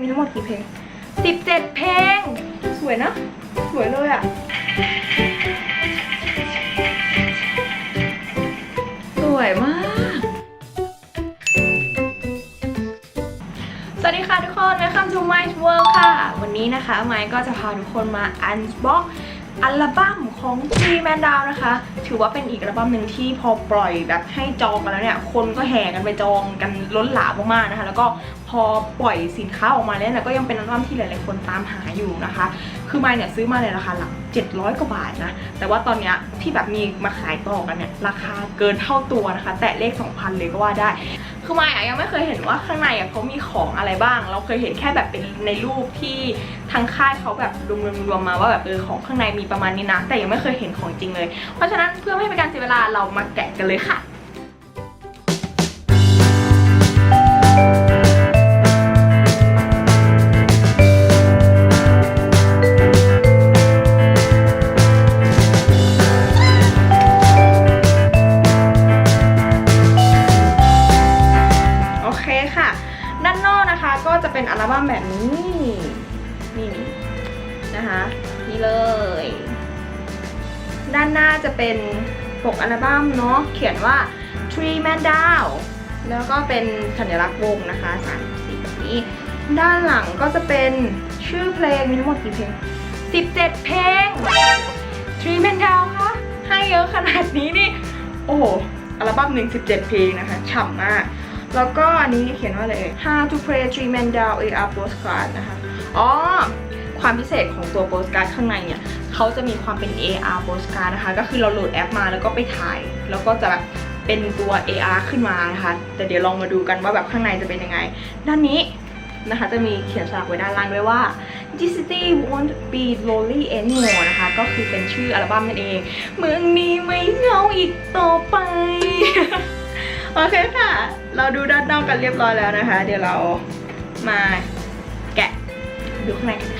มีทั้งหมดกี่เพลง 17 เพลง สวยนะ สวยเลยอะ่ะ สวยมาก สวัสดีค่ะทุกคน Welcome to my world ค่ะ วันนี้นะคะ ไมค์ก็จะพาทุกคนมา unbox อัลบั้มของ Three Man Down นะคะ ถือว่าเป็นอีกอัลบั้มหนึ่งที่พอปล่อยแบบให้จองกันแล้วเนี่ย คนก็แห่กันไปจองกันล้นหลามมากๆนะคะ แล้วก็ พอปล่อยสินค้าออกมาเนี่ยก็ยังเป็นอัลบั้มที่หลาย ๆ คนตามหาอยู่นะคะ คือไมค์เนี่ยซื้อมาในราคาหลัก 700 กว่าบาทนะ แต่ว่าตอนนี้ที่แบบมีมาขายต่อกันเนี่ยราคาเกินเท่าตัวนะคะ แตะเลข 2,000 เลยก็ว่าได้ คือไมค์อะยังไม่เคยเห็นว่าข้างในอะเขามีของอะไรบ้าง เราเคยเห็นแค่แบบเป็นในรูปที่ทางค่ายเขาแบบรวมๆรวมๆมาว่าแบบเออของข้างในมีประมาณนี้นะ แต่ยังไม่เคยเห็นของจริงเลย เพราะฉะนั้นเพื่อไม่ให้เป็นการเสียเวลาเรามาแกะกันเลยค่ะ ปกอัลบั้มเนาะเขียนว่า Tree Man Down แล้วก็เป็นสัญลักษณ์วงนะคะสามสีแบบนี้ ด้านหลังก็จะเป็นชื่อเพลงมีทั้งหมดกี่เพลง 17 เพลง Tree Man Down คะให้เยอะขนาดนี้นี่ โอ้โหอัลบั้มหนึ่ง17 เพลงนะคะฉ่ำมากแล้วก็อันนี้เขียนว่าอะไรเอ่ย How to play Tree Man Down AR postcard นะคะ อ๋อ ความพิเศษของตัวโปสการ์ดข้างในเนี่ย เขาจะมีความเป็น AR postcard นะคะ ก็คือเราโหลดแอปมาแล้วก็ไปถ่าย แล้วก็จะแบบเป็นตัว AR ขึ้นมานะคะ แต่เดี๋ยวลองมาดูกันว่าแบบข้างในจะเป็นยังไง ด้านนี้นะคะจะมีเขียนฉลากไว้ด้านล่างด้วยว่า G City won't be lonely anymore นะคะ ก็คือเป็นชื่ออัลบั้มนั่นเอง เมืองนี้ไม่เหงาอีกต่อไป โอเคค่ะ เราดูด้านนอกกันเรียบร้อยแล้วนะคะ เดี๋ยวเรามาแกะดูข้างในกันค่ะ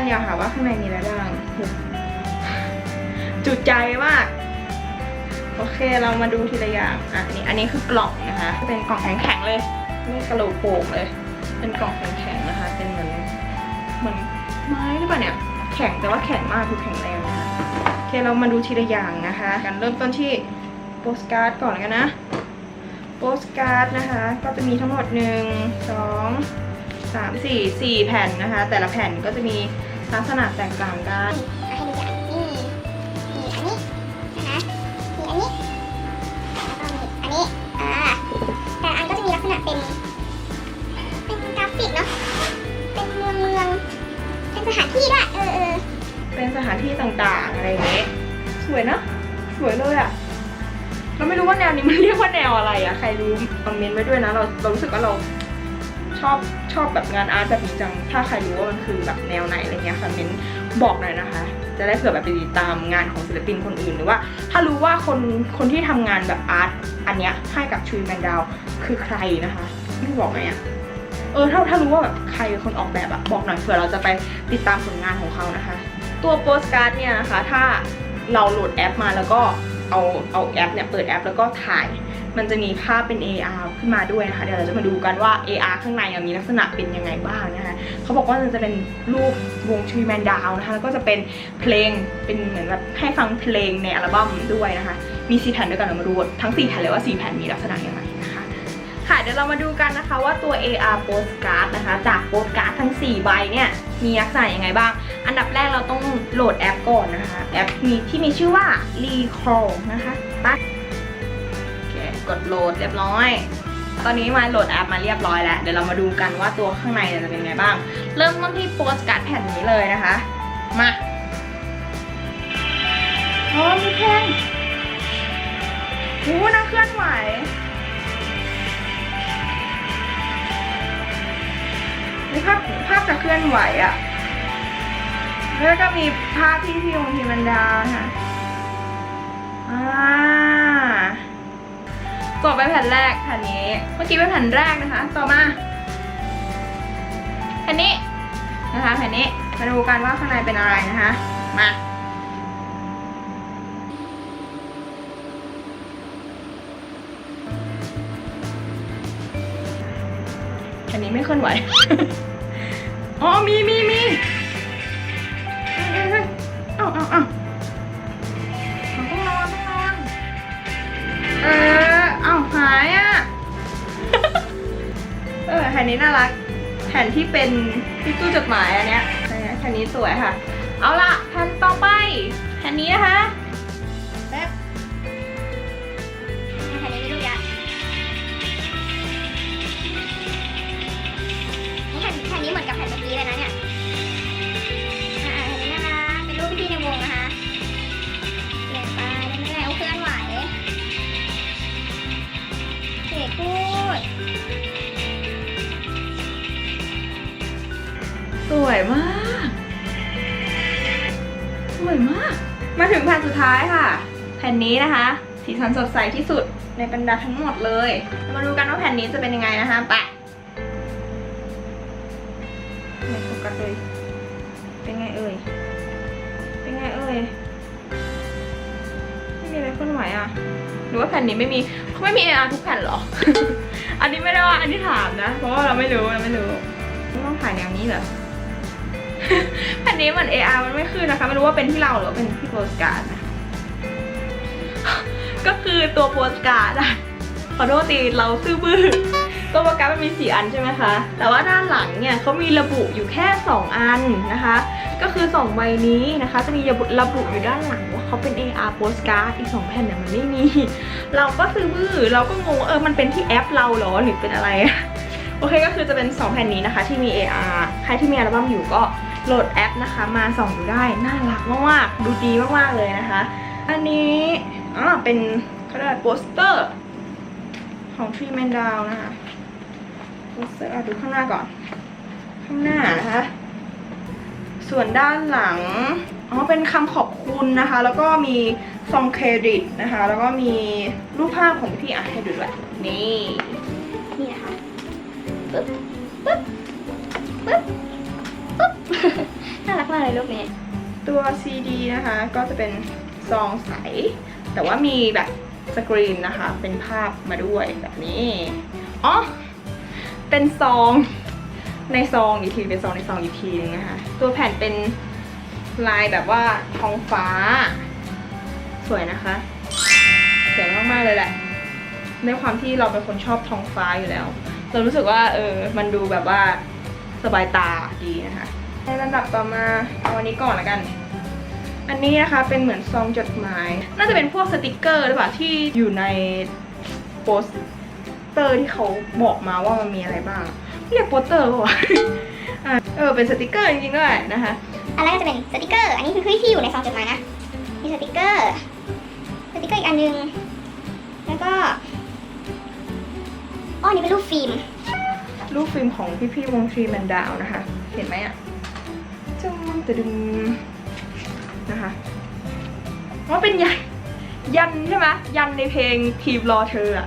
กันเดียวค่ะว่าข้างในมีอะไรบ้างจุใจมาก โอเคเรามาดูทีละอย่างอะนี่อันนี้คือกล่องนะคะ เป็นกล่องแข็งๆเลยนี่กระโหลกโป่งเลย เป็นกล่องแข็งๆนะคะ เป็นเหมือนเหมือนไม้หรือเปล่าเนี่ย แข็งแต่ว่าแข็งมากคือแข็งแรงนะคะโอเคเรามาดูทีละอย่างนะคะ กันเริ่มต้นที่โปสการ์ดก่อนกันนะโปสการ์ดนะคะ ก็จะมีทั้งหมด1 2 3 4 4แผ่นนะคะ แต่ละแผ่นก็จะมี ลักษณะแตกต่างกันให้ดูอย่างนี่มีอันนี้นะคะมีอันนี้แล้วก็มีอันนี้อ่าแต่อันก็จะมีลักษณะเป็น เป็นกราฟิกเนาะเป็นเมืองเมืองเป็นสถานที่ด้วยเออเออเป็นสถานที่ต่างๆอะไรอย่างเงี้ยสวยเนาะสวยเลยอะ่ะเราไม่รู้ว่าแนวนี้มันเรียกว่าแนวอะไรอะใครรู้คอมเมนต์ไว้ด้วยนะเราเรารู้สึกว่าเรา ชอบชอบแบบงานอาร์ตแบบนี้จัง ถ้าใครรู้ว่ามันคือแบบแนวไหนอะไรเงี้ยคอมเมนต์บอกหน่อยนะคะ จะได้เผื่อแบบไปติดตามงานของศิลปินคนอื่นหรือว่า ถ้ารู้ว่าคนคนที่ทำงานแบบอาร์ตอันเนี้ยให้กับชูแมนดาวคือใครนะคะไม่บอกไหมอะเออถ้าถ้ารู้ว่าแบบใครคนออกแบบอะบอกหน่อยเผื่อเราจะไปติดตามผลงานของเขานะคะ ตัวโปสการ์ดเนี่ยนะคะ ถ้าเราโหลดแอปมาแล้วก็เอาเอาแอปเนี่ยเปิดแอปแล้วก็ถ่าย มันจะมีภาพเป็น AR ขึ้นมาด้วยนะคะ เดี๋ยวเราจะมาดูกันว่า AR ข้างในมีลักษณะเป็นยังไงบ้างนะคะเขาบอกว่ามันจะเป็นรูปวงทรีแมนดาวนะคะแล้วก็จะเป็นเพลงเป็นเหมือนแบบให้ฟังเพลงในอัลบั้มด้วยนะคะ มี4แผ่นด้วยกันเรามาดูทั้ง4แผ่นเลยว่า4แผ่นมีลักษณะยังไงนะคะค่ะเดี๋ยวเรามาดูกันนะคะว่าตัว AR postcard นะคะ จากโปสการ์ดทั้ง 4 ใบเนี่ยมีลักษณะยังไงบ้าง อันดับแรกเราต้องโหลดแอปก่อนนะคะ แอปมีที่มีชื่อว่า Recall นะคะไป กดโหลดเรียบร้อย ตอนนี้มาโหลดแอปมาเรียบร้อยแล้ว เดี๋ยวเรามาดูกันว่าตัวข้างในจะเป็นไงบ้าง เริ่มต้นที่โปสการ์ดแผ่นนี้เลยนะคะ มาโอ้มีเพลงโอ้นักเคลื่อนไหวนี่ภาพภาพจะเคลื่อนไหวอะ่ะ แล้วก็มีภาพที่พี่องค์ทีมันดาวนะคะอ่า จบไปแผ่นแรกแผ่นนี้ เมื่อกี้เป็นแผ่นแรกนะคะ ต่อมาแผ่นนี้นะคะแผ่นนี้มาดูกันว่าข้างในเป็นอะไรนะคะมาแผ่นนี้ไม่เคลื่อนไหว อ๋อมีมี ที่เป็นที่ตู้จดหมายอันเนี้ยอันนี้ยแผ่นนี้สวยค่ะ เอาละแผ่นต่อไปแผ่นนี้นะคะ ผ่นนี้นะคะ สีสันสดใสที่สุดในบรรดาทั้งหมดเลย มาดูกันว่าแผ่นนี้จะเป็นยังไงนะคะไปไม่โฟกัสเลย เป็นไงเอ่ย เป็นไงเอ่ย ไม่มีอะไรเคลื่อนไหวอะ หรือว่าแผ่นนี้ไม่มีเขาไม่มี AR ทุกแผ่นหรอ อันนี้ไม่ได้ว่าอันนี้ถามนะ เพราะว่าเราไม่รู้เราไม่รู้ต้องถ่ายแนวนี้เหรอ แผ่นนี้เหมือน AR มันไม่ขึ้นนะคะ ไม่รู้ว่าเป็นที่เราหรือว่าเป็นที่โปสการ์ดนะ ก็คือตัวโปสการ์ดขอโทษทีเราซื่อบื้อตัวโปสการ์ดมันมี4อันใช่ไหมคะ แต่ว่าด้านหลังเนี่ยเขามีระบุอยู่แค่ 2 อันนะคะ ก็คือ 2 ใบนี้นะคะ จะมีระบุระบุอยู่ด้านหลังว่าเขาเป็น AR postcard อีก 2 แผ่นเนี่ยมันไม่มี เราก็ซื้อบื้อเราก็งงว่าเออมันเป็นที่แอปเราเหรอหรือเป็นอะไรโอเคก็คือจะเป็น 2 แผ่นนี้นะคะที่มี AR ใครที่มีอัลบั้มอยู่ก็โหลดแอปนะคะ มาส่องดูได้ น่ารักมากๆ ดูดีมากๆเลยนะคะ อันนี้ อ่าเป็นเขาเรียกโปสเตอร์ของทรีแมนดาวนะคะโปสเตอร์ดูข้างหน้าก่อน ข้างหน้านะคะ ส่วนด้านหลังอ๋อเป็นคำขอบคุณนะคะ แล้วก็มีซองเครดิตนะคะ แล้วก็มีรูปภาพของพี่อะให้ดูด้วยนี่นี่นะคะปึ๊บปึ๊บปึ๊บปึ๊บน่ารักมากเลยรูปนี้ ตัว CD นะคะ ก็จะเป็นซองใส แต่ว่ามีแบบสกรีนนะคะ เป็นภาพมาด้วยแบบนี้อ๋อเป็นซองในซองอีกทีเป็นซองในซองอีกทีนึงนะคะ ตัวแผ่นเป็นลายแบบว่าท้องฟ้า สวยนะคะสวยมากๆเลยแหละด้วยความที่เราเป็นคนชอบท้องฟ้าอยู่แล้ว เรารู้สึกว่าเออมันดูแบบว่าสบายตาดีนะคะในลำดับต่อมาเอาอันนี้ก่อนละกัน อันนี้นะคะเป็นเหมือนซองจดหมาย น่าจะเป็นพวกสติกเกอร์หรือเปล่าที่อยู่ในโปสเตอร์ที่เขาบอกมาว่ามันมีอะไรบ้างเรียกโปสเตอร์ป่าวะอะเออเป็นสติกเกอร์จริงๆด้วยนะคะอันแรกก็จะเป็นสติกเกอร์ อันนี้คือที่อยู่ในซองจดหมายนะมีสติกเกอร์ สติกเกอร์อีกอันหนึง แล้วก็อ๋ออันนี่เป็นรูปฟิล์ม รูปฟิล์มของพี่ๆวงทรีแมนดาวนะคะ เห็นไหมอะจุ้มตะดึง นะคะว่าเป็นยันยันใช่ไหมยันในเพลงทีมรอเธออะ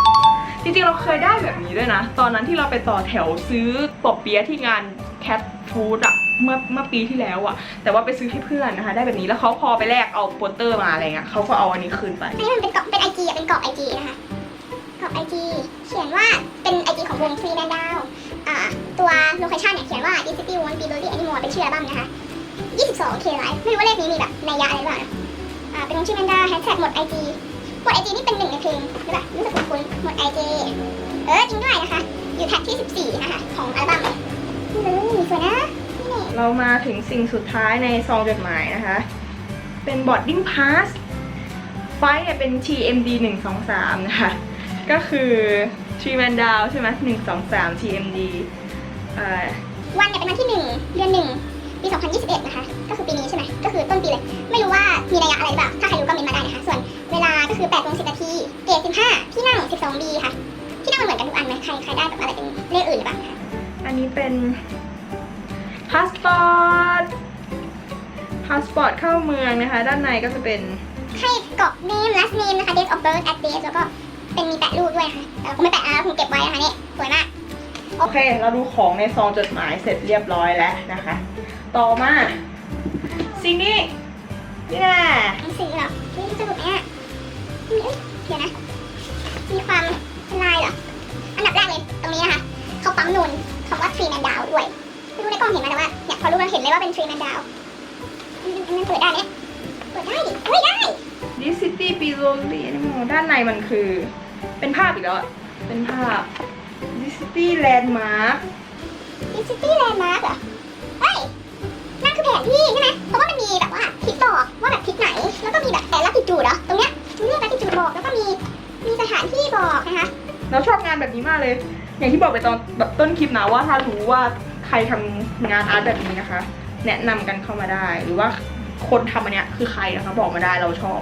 จริงๆเราเคยได้แบบนี้ด้วยนะ ตอนนั้นที่เราไปต่อแถวซื้อปอบเปี๊ยะที่งานแคทฟูดอะเมื่อเมื่อปีที่แล้วอะแต่ว่าไปซื้อให้เพื่อนนะคะ ได้แบบนี้แล้วเขาพอไปแลกเอาโปสเตอร์มาอะไรเงี้ยเขาก็เอาอันนี้คืนไปอันนี้มันเป็นเกาะเป็นไอจีเป็นเกาะไอจีนะคะเกาะไอจีเขียนว่าเป็นไอจีของวงทรีแดนดาวตัวโลเคชั่นเนี่ยเขียนว่า This City Won't Be Lonely Anymore เป็นชื่ออัลบั้มนะคะ 22 K Live ไม่รู้ว่าเลขนี้มีแบบนัยยะอะไรหรือเปล่านะอ่าเป็นวงชื่อแมนดาแฮชแท็กหมดไอจีหมดไอจีนี่เป็นหนึ่งในเพลงหรือเปล่ารู้สึกคุ้นๆหมดไอจีเออจริงด้วยนะคะ อยู่แท็กที่ 14 นะคะ ของอัลบั้มเลยนี่เลยสวยนะนี่เรามาถึงสิ่งสุดท้ายในซองจดหมายนะคะ เป็น boarding pass ไฟล์เนี่ยเป็น TMD 1 2 3 นะคะ ก็คือ Tree Man Down ใช่ไหม1 2 3 TMD เอ่อวันเนี่ยเป็นวันที่1เดือน1 ปี 2021 นะคะ ก็คือปีนี้ใช่ไหมก็คือต้นปีเลย ไม่รู้ว่ามีระยะอะไรหรือเปล่า ถ้าใครรู้ก็เมนต์มาได้นะคะ ส่วนเวลาก็คือ8โมง10นาทีเกรด15 ที่นั่ง 12B ค่ะ ที่นั่งมันเหมือนกันทุกอันไหมใครใครได้แบบอะไรเป็นเลขอื่นหรือเปล่านะคะอันนี้เป็นพาสปอร์ต พาสปอร์ตเข้าเมืองนะคะ ด้านในก็จะเป็น ให้กรอก name last name นะคะ date of birth address แล้วก็เป็นมีแปะรูปด้วยนะคะแต่เราคงไม่แปะนะเราคงเก็บไว้นะคะนี่สวยมาก โอเค เราดูของในซองจดหมายเสร็จเรียบร้อยแล้วนะคะ ต่อมา สิ่งนี้นี่แน่หนังสือเหรอนี่จะถูกไหมอะมีเอ้ยเดี๋ยวนะ มีความเป็นลายเหรอ อันดับแรกเลยตรงนี้นะคะ เขาปั๊มนูนคำว่าทรีแมนดาวด้วยไม่รู้ในกล้องเห็นไหมแต่ว่าเนี่ยพอรู้เราเห็นเลยว่าเป็นทรีแมนดาวมันเปิดได้เนี่ยเปิดได้ดิเฮ้ยได้ดิซิตี้ปีโลลีนด้านในมันคือ เป็นภาพอีกแล้วอะเป็นภาพดิซิตี้แลนด์มาร์คดิซิตี้แลนด์มาร์กเหรอเฮ้ย นที่ใช่ไหมเพราะว่ามันมีแบบว่าทิศบอกว่าแบบทิศไหน แล้วก็มีแบบแต่ละทิศจูดเหรอตรงเนี้ยเรื่องละทิศจูดบอกแล้วก็มีมีสถานที่บอกนะคะเราชอบงานแบบนี้มากเลย อย่างที่บอกไปตอนแบบต้นคลิปนะว่าถ้ารู้ว่าใครทำงานอาร์ตแบบนี้นะคะ แนะนำกันเข้ามาได้ หรือว่าคนทำอันเนี้ยคือใครนะคะบอกมาได้เราชอบ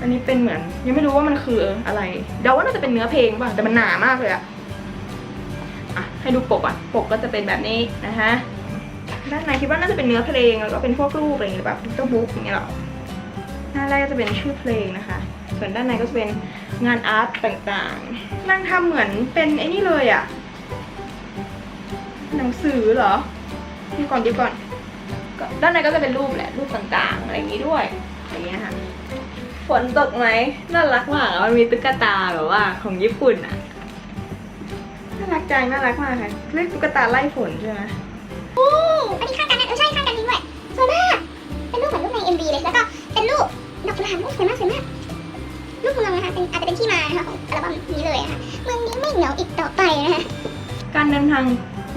อันนี้เป็นเหมือน ยังไม่รู้ว่ามันคืออะไรเดาว่าน่าจะเป็นเนื้อเพลงป่ะแต่มันหนามากเลยอะอะให้ดูปกอะ ปกก็จะเป็นแบบนี้นะคะ ด้านในคิดว่าน่าจะเป็นเนื้อเพลงแล้วก็เป็นพวกรูปอะไรอย่างเงี้ยแบบพิกเกอร์บุ๊กอย่างเงี้ยหรอหน้าแรกก็จะเป็นชื่อเพลงนะคะ ส่วนด้านในก็จะเป็นงานอาร์ตต่างๆนั่งทำเหมือนเป็นไอ้นี่เลยอะหนังสือเหรอดูก่อนดูก่อนด้านในก็จะเป็นรูปแหละรูปต่างๆ อะไรอย่างงี้ด้วยอย่างเงี้ยค่ะฝนตกไหมน่ารักมากอะมันมีตุ๊กตาแบบว่าของญี่ปุ่นอะน่ารักจังน่ารักมากค่ะเรียกตุ๊กตาไล่ฝนใช่ไหม อืมอันนี้ข้างกันนะเออใช่ข้างกันจริงด้วยสวยมาก เป็นรูปเหมือนรูปใน MV เลย แล้วก็เป็นรูปดอกกุหลาบสวยมากสวยมากรูปเมืองนะคะเป็นอาจจะเป็นที่มานะคะของอัลบั้มนี้เลยนะคะเมืองนี้ไม่เหงาอีกต่อไปนะคะการเดินทาง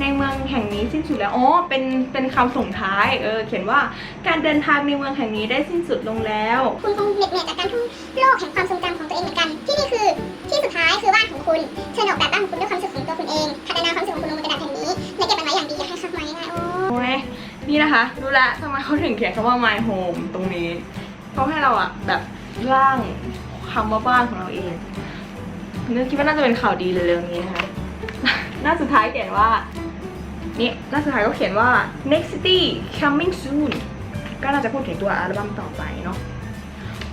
ในเมืองแห่งนี้สิ้นสุดแล้ว อ๋อ เป็น เป็นคำส่งท้าย เออ เขียนว่าการเดินทางในเมืองแห่งนี้ได้สิ้นสุดลงแล้ว คุณคงเหน็ดเหนื่อยจากการท่องโลกแห่งความทรงจำของตัวเองเหมือนกัน ที่นี่คือที่สุดท้ายคือบ้านของคุณเชิญออกแบบบ้านของคุณด้วยความสุขของตัว คุณเอง พัฒนาความสุขของคุณลงบนกระดาษแผ่นนี้ และเก็บมันไว้อย่างดี อย่าให้คักไว้ง่ายๆโอ้ยนี่นะคะรู้ละทำไมเขาถึงเขียนคำว่า my home ตรงนี้เขาให้เราอะแบบร่างคำว่าบ้านของเราเองนึกคิดว่าน่าจะเป็นข่าวดีเร็วๆนี้นะคะ หน้าสุดท้ายเขียนว่า นี่หน้าสุดท้ายก็เขียนว่า next city coming soon ก็น่าจะพูดถึงตัวอัลบั้มต่อไปเนาะ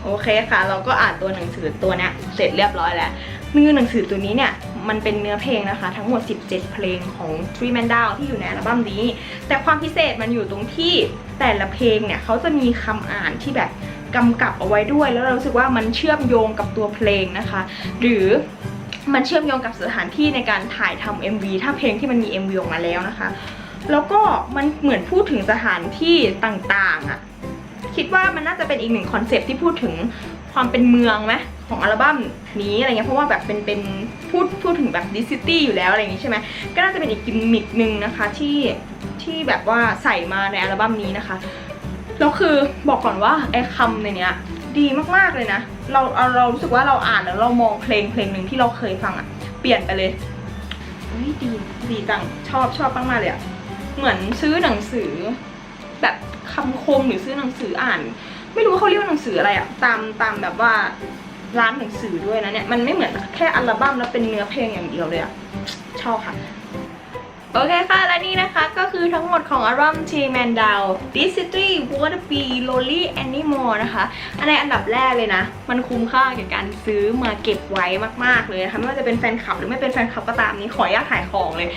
โอเคค่ะ เราก็อ่านตัวหนังสือตัวนี้เสร็จเรียบร้อยแล้วเนื้อหนังสือตัวนี้เนี่ย มันเป็นเนื้อเพลงนะคะ ทั้งหมด 17 เพลงของ Three Man Down ที่อยู่ในอัลบั้มนี้ แต่ความพิเศษมันอยู่ตรงที่แต่ละเพลงเนี่ยเขาจะมีคำอ่านที่แบบกำกับเอาไว้ด้วย แล้วเรารู้สึกว่ามันเชื่อมโยงกับตัวเพลงนะคะ หรือมันเชื่อมโยงกับสถานที่ในการถ่ายทำ MV ถ้าเพลงที่มันมี MV ออกมาแล้วนะคะ แล้วก็มันเหมือนพูดถึงสถานที่ต่างๆอะคิดว่ามันน่าจะเป็นอีกหนึ่งคอนเซปที่พูดถึง ความเป็นเมืองไหมของอัลบั้มนี้อะไรเงี้ยเพราะว่าแบบเป็นเป็นพูดพูดถึงแบบดิสซิตี้อยู่แล้วอะไรอย่างงี้ใช่ไหมก็น่าจะเป็นอีกกิมมิกหนึ่งนะคะที่ที่แบบว่าใส่มาในอัลบั้มนี้นะคะแล้วคือบอกก่อนว่าไอ้คำในเนี้ยดีมากๆเลยนะเราเราเรารู้สึกว่าเราอ่านแล้วเรามองเพลงเพลงหนึ่งที่เราเคยฟังอะเปลี่ยนไปเลยเฮ้ยดีดีจังชอบชอบมากๆเลยอะเหมือนซื้อหนังสือ แบบคำคมหรือซื้อหนังสืออ่าน ไม่รู้ว่าเขาเรียกว่าหนังสืออะไรอะตามตามแบบว่าร้านหนังสือด้วยนะเนี่ยมันไม่เหมือนแค่อัลบั้มแล้วเป็นเนื้อเพลงอย่างเดียวเลยอะชอบค่ะโอเคค่ะ และนี่นะคะก็คือทั้งหมดของอัลบั้ม T Man Down This City Wanna Be Lonely Anymore นะคะอันในอันดับแรกเลยนะ มันคุ้มค่ากับการซื้อมาเก็บไว้มากๆเลยนะคะไม่ว่าจะเป็นแฟนคลับหรือไม่เป็นแฟนคลับก็ตามนี้ขออนุญาตถ่ายของเลย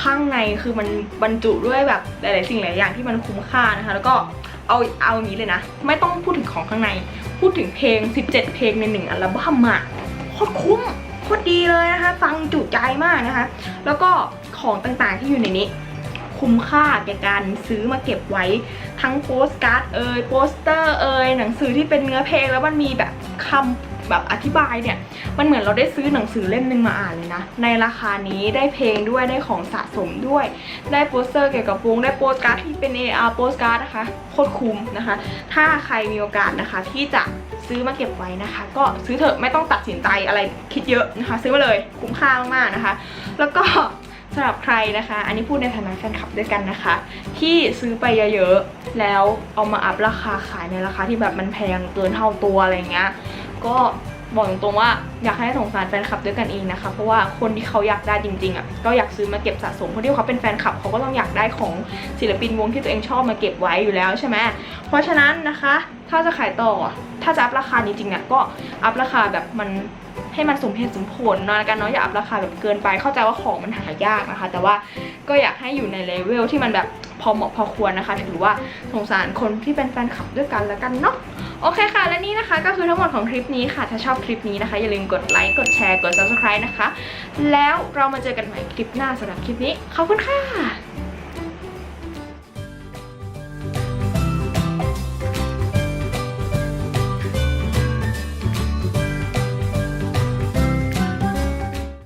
ข้างในคือมันบรรจุด้วยแบบหลายๆสิ่งหลายอย่างที่มันคุ้มค่านะคะ แล้วก็ เอาเอาอย่างนี้เลยนะ ไม่ต้องพูดถึงของข้างใน พูดถึงเพลง 17 เพลงในหนึ่งอัลบั้มอะโคตรคุ้มโคตรดีเลยนะคะ ฟังจุใจมากนะคะ แล้วก็ของต่างๆที่อยู่ในนี้ คุ้มค่าแก่การซื้อมาเก็บไว้ทั้งโปสการ์ดเอ่ยโปสเตอร์เอ่ยหนังสือที่เป็นเนื้อเพลงแล้วมันมีแบบคำ แบบอธิบายเนี่ย มันเหมือนเราได้ซื้อหนังสือเล่มหนึ่งมาอ่านเลยนะ ในราคานี้ได้เพลงด้วยได้ของสะสมด้วย ได้โปสเตอร์เกี่ยวกับวงได้โปสการ์ดที่เป็น AR โปสการ์ดนะคะโคตรคุ้มนะคะ ถ้าใครมีโอกาสนะคะที่จะซื้อมาเก็บไว้นะคะ ก็ซื้อเถอะไม่ต้องตัดสินใจอะไรคิดเยอะนะคะ ซื้อมาเลยคุ้มค่ามากๆนะคะ แล้วก็สำหรับใครนะคะ อันนี้พูดในฐานะแฟนคลับด้วยกันนะคะ ที่ซื้อไปเยอะๆ แล้วเอามาอัพราคาขายในราคาที่แบบมันแพงเกินเท่าตัวอะไรเงี้ย ก็บอกตรงๆว่าอยากให้สงสารแฟนคลับด้วยกันเองนะคะ เพราะว่าคนที่เขาอยากได้จริงๆอะก็อยากซื้อมาเก็บสะสมคนที่เขาเป็นแฟนคลับเขาก็ต้องอยากได้ของศิลปินวงที่ตัวเองชอบมาเก็บไว้อยู่แล้วใช่ไหมเพราะฉะนั้นนะคะ ถ้าจะขายต่อถ้าจะอัพราคาจริงๆเนี่ยก็อัพราคาแบบมันให้มันสมเหตุสมผลนะกันเนาะอย่าอัพราคาแบบเกินไปเข้าใจว่าของมันหายากนะคะ แต่ว่าก็อยากให้อยู่ในเลเวลที่มันแบบพอเหมาะพอควรนะคะ ถือว่าสงสารคนที่เป็นแฟนคลับด้วยกันแล้วกันเนาะ โอเคค่ะ และนี่นะคะก็คือทั้งหมดของคลิปนี้ค่ะ ถ้าชอบคลิปนี้นะคะ อย่าลืมกดไลค์กดแชร์กด subscribe นะคะ แล้วเรามาเจอกันใหม่คลิปหน้าสำหรับคลิปนี้ขอบคุณค่ะ